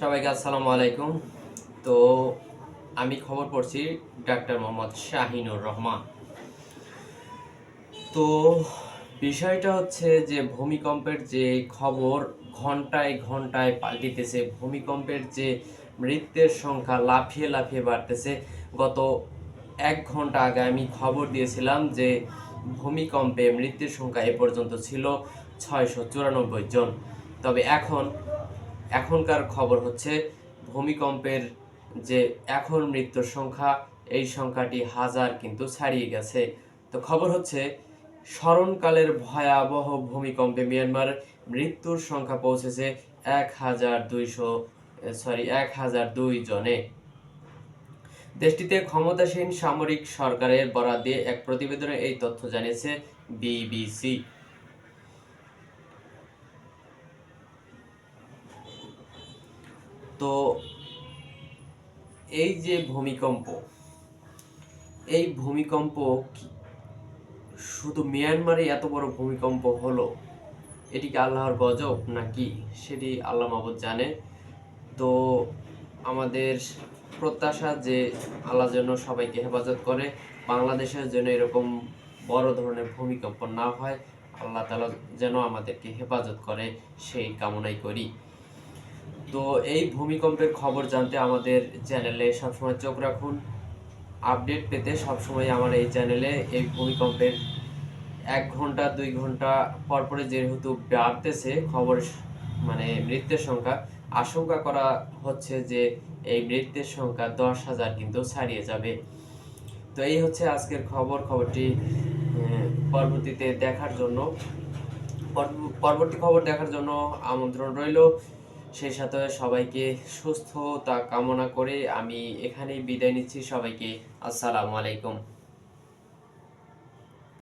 সবাইকে আসসালামু আলাইকুম। তো আমি খবর পড়ছি ডাক্তার মোহাম্মদ শাহিনুর রহমান। তো বিষয়টা হচ্ছে যে ভূমিকম্পের যে খবর ঘন্টায় ঘন্টায় পাল্টিতেছে, ভূমিকম্পের যে মৃত্যুর সংখ্যা লাফিয়ে লাফিয়ে বাড়তেছে। গত এক ঘণ্টা আগে আমি খবর দিয়েছিলাম যে ভূমিকম্পে মৃত্যুর সংখ্যা এ পর্যন্ত ছিল ছয়শো চুরানব্বই জন। তবে এখন এখনকার খবর হচ্ছে ভূমিকম্পের যে এখন মৃত্যুর সংখ্যা, এই সংখ্যাটি হাজার কিন্তু ছাড়িয়ে গেছে। তো খবর হচ্ছে, স্মরণকালের ভয়াবহ ভূমিকম্পে মিয়ানমার মৃত্যুর সংখ্যা পৌঁছেছে এক হাজার দুইশো সরি এক হাজার দুই জনে। দেশটিতে ক্ষমতাসীন সামরিক সরকারের বরাদ দিয়ে এক প্রতিবেদনে এই তথ্য জানিয়েছে বিবিসি। তো এই যে ভূমিকম্প, এই ভূমিকম্প শুধু মিয়ানমারে এত বড় ভূমিকম্প হলো, এটি কি আল্লাহর গজব নাকি সেটি আল্লাহ মাহবুদ জানে? তো আমাদের প্রত্যাশা যে আল্লাহ যেন সবাইকে হেফাজত করে, বাংলাদেশের জন্য এরকম বড় ধরনের ভূমিকম্প না হয়, আল্লাহ তালা যেন আমাদেরকে হেফাজত করে, সেই কামনাই করি। তো এই ভূমিকম্পের খবর জানতে আমাদের চ্যানেলে সবসময় চোখ রাখুন। আপডেট পেতে সবসময় আমার এই চ্যানেলে এই ভূমিকম্পের এক ঘণ্টা, দুই ঘণ্টা পর পরে যেহেতু বাড়তেছে খবর মানে মৃত্যুর সংখ্যা, আশঙ্কা করা হচ্ছে যে এই মৃত্যুর সংখ্যা দশ হাজার কিন্তু ছাড়িয়ে যাবে। তো এই হচ্ছে আজকের খবর, খবরটি পরবর্তীতে দেখার জন্য। পর- পরবর্তী খবর দেখার জন্য আমন্ত্রণ রইল। সেই সাথে সবাইকে সুস্থতা কামনা করে আমি এখানেই বিদায় নিচ্ছি। সবাইকে আসসালামু আলাইকুম।